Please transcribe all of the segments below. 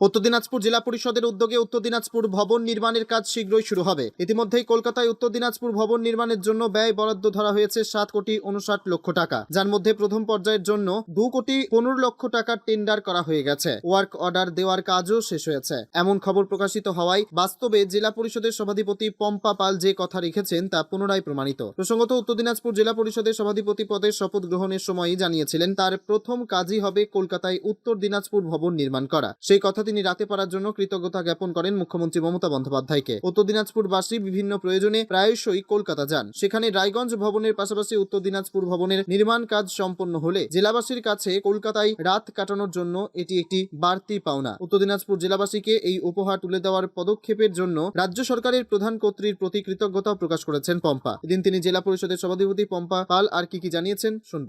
উত্তর দিনাজপুর জেলা পরিষদের উদ্যোগে উত্তর দিনাজপুর ভবন নির্মাণের কাজ শীঘ্রই শুরু হবে। ইতিমধ্যেই কলকাতায় উত্তর দিনাজপুর ভবন নির্মাণের জন্য ব্যয় বরাদ্দ ধরা হয়েছে সাত কোটি উনষাট লক্ষ টাকা, যার মধ্যে প্রথম পর্যায়ের জন্য দু কোটি পনেরো লক্ষ টাকার টেন্ডার করা হয়ে গেছে। ওয়ার্ক অর্ডার দেওয়ার কাজও শেষ হয়েছে। এমন খবর প্রকাশিত হওয়ায় বাস্তবে জেলা পরিষদের সভাধিপতি পম্পা পাল যে কথা রেখেছেন তা পুনরায় প্রমাণিত। প্রসঙ্গত উত্তর দিনাজপুর জেলা পরিষদের সভাধিপতি পদের শপথ গ্রহণের সময়ই জানিয়েছিলেন, তার প্রথম কাজই হবে কলকাতায় উত্তর দিনাজপুর ভবন নির্মাণ করা। সেই কথা তিনি রাতে পারার জন্য কৃতজ্ঞতা জ্ঞাপন করেন মুখ্যমন্ত্রী মমতা বন্দ্যোপাধ্যায়কে। উত্তর দিনাজপুরবাসী বিভিন্ন প্রয়োজনে প্রায়শই কলকাতা যান। সেখানে রায়গঞ্জ ভবনের পাশাপাশি উত্তর দিনাজপুর ভবনের নির্মাণ কাজ সম্পন্ন হলে জেলাবাসীর কাছে কলকাতায় রাত কাটানোর জন্য এটি একটি বাড়তি পাওনা। উত্তর দিনাজপুর জেলাবাসীকে এই উপহার তুলে দেওয়ার পদক্ষেপের জন্য রাজ্য সরকারের প্রধান কর্ত্রীর প্রতি কৃতজ্ঞতা প্রকাশ করেছেন পম্পা। এদিন তিনি জেলা পরিষদের সভাধিপতি পম্পা পাল আর কি কি জানিয়েছেন শুনব।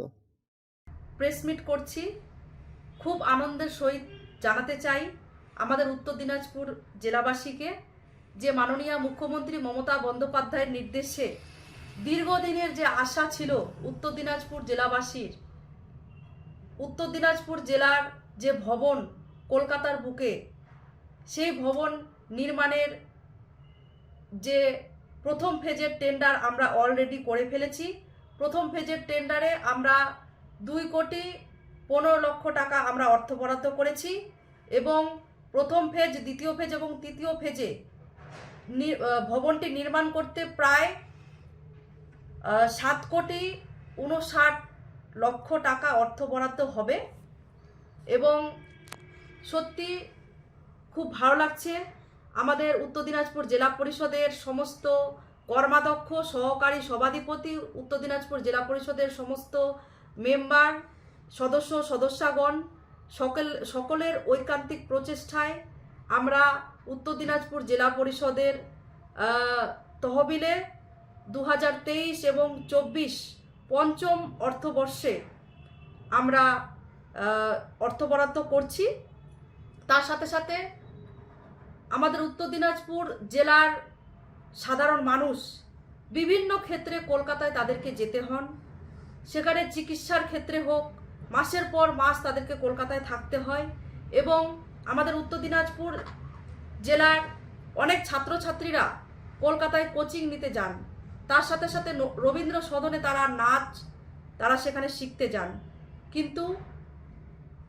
প্রেস মিট করছি। খুব আনন্দের সহিত জানাতে চাই। আমাদের উত্তর দিনাজপুর জেলাবাসীকে যে মাননীয় মুখ্যমন্ত্রী মমতা বন্দ্যোপাধ্যায়ের নির্দেশে দীর্ঘদিনের যে আশা ছিল উত্তর দিনাজপুর জেলাবাসীর, উত্তর দিনাজপুর জেলার যে ভবন কলকাতার বুকে, সেই ভবন নির্মাণের যে প্রথম ফেজের টেন্ডার আমরা অলরেডি করে ফেলেছি। প্রথম ফেজের টেন্ডারে আমরা দুই কোটি পনেরো লক্ষ টাকা আমরা অর্থ বরাদ্দ করেছি এবং প্রথম ফেজ, দ্বিতীয় ফেজ এবং তৃতীয় ফেজে ভবনটি নির্মাণ করতে প্রায় সাত কোটি উনষাট লক্ষ টাকা অর্থ বরাদ্দ হবে। এবং সত্যি খুব ভালো লাগছে। আমাদের উত্তর দিনাজপুর জেলা পরিষদের সমস্ত কর্মাধ্যক্ষ, সহকারী সভাধিপতি, উত্তর দিনাজপুর জেলা পরিষদের সমস্ত মেম্বার, সদস্য, সদস্যগণ সকল, সকলের ঐকান্তিক প্রচেষ্টায় আমরা উত্তর দিনাজপুর জেলা পরিষদের তহবিলে দু হাজার তেইশ এবং চব্বিশ পঞ্চম অর্থবর্ষে আমরা অর্থ বরাদ্দ করছি। তার সাথে সাথে আমাদের উত্তর দিনাজপুর জেলার সাধারণ মানুষ বিভিন্ন ক্ষেত্রে কলকাতায় তাদেরকে যেতে হন। সেখানে চিকিৎসার ক্ষেত্রে হোক মাসের পর মাস তাদেরকে কলকাতায় থাকতে হয় এবং আমাদের উত্তর দিনাজপুর জেলার অনেক ছাত্রছাত্রীরা কলকাতায় কোচিং নিতে যান। তার সাথে সাথে রবীন্দ্র সদনে তারা নাচ, তারা সেখানে শিখতে যান। কিন্তু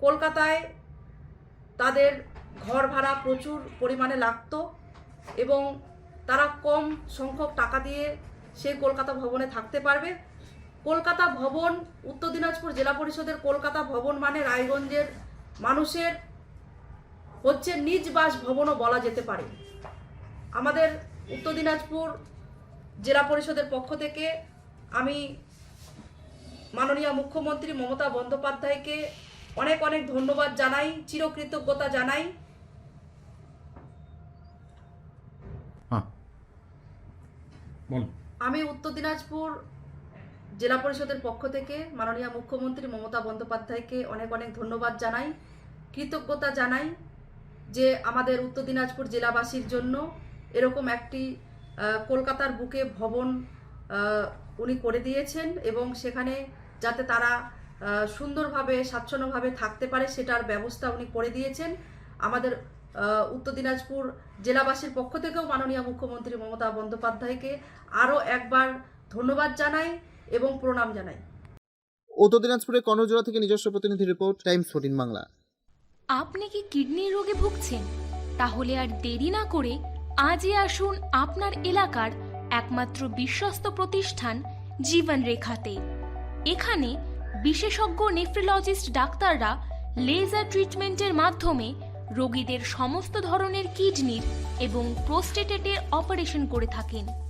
কলকাতায় তাদের ঘর ভাড়া প্রচুর পরিমাণে লাগতো এবং তারা কম সংখ্যক টাকা দিয়ে সেই কলকাতা ভবনে থাকতে পারবে। কলকাতা ভবন উত্তর দিনাজপুর জেলা পরিষদের কলকাতা ভবন মানে রায়গঞ্জের মানুষের হচ্ছে নিজ বাস ভবনও বলা যেতে পারে। আমাদের উত্তর দিনাজপুর জেলা পরিষদের পক্ষ থেকে আমি মাননীয় মুখ্যমন্ত্রী মমতা বন্দ্যোপাধ্যায়কে অনেক অনেক ধন্যবাদ জানাই চিরকৃতজ্ঞতা জানাই। হ্যাঁ আমি উত্তর দিনাজপুর জেলা পরিষদের পক্ষ থেকে মাননীয় মুখ্যমন্ত্রী মমতা বন্দ্যোপাধ্যায়কে অনেক অনেক ধন্যবাদ জানাই, কৃতজ্ঞতা জানাই যে আমাদের উত্তর দিনাজপুর জেলাবাসীর জন্য এরকম একটি কলকাতার বুকে ভবন উনি করে দিয়েছেন এবং সেখানে যাতে তারা সুন্দরভাবে, স্বাচ্ছন্দ্যভাবে থাকতে পারে সেটার ব্যবস্থা উনি করে দিয়েছেন। আমাদের উত্তর দিনাজপুর জেলাবাসীর পক্ষ থেকেও মাননীয় মুখ্যমন্ত্রী মমতা বন্দ্যোপাধ্যায়কে আরও একবার ধন্যবাদ জানাই। এবং প্রণাম জানাই। উত্তর দিনাজপুরের কর্ণজোড়া থেকে নিজস্ব প্রতিনিধি রিপোর্ট টাইমস ফোর্টিন বাংলা। আপনি কি কিডনি রোগে ভুগছেন? তাহলে আর দেরি না করে আজই আসুন আপনার এলাকার একমাত্র বিশ্বস্ত প্রতিষ্ঠান জীবন রেখাতে। এখানে বিশেষজ্ঞ নেফ্রোলজিস্ট ডাক্তাররা লেজার ট্রিটমেন্টের মাধ্যমে রোগীদের সমস্ত ধরনের কিডনির এবং প্রোস্টেটেটের অপারেশন করে থাকেন।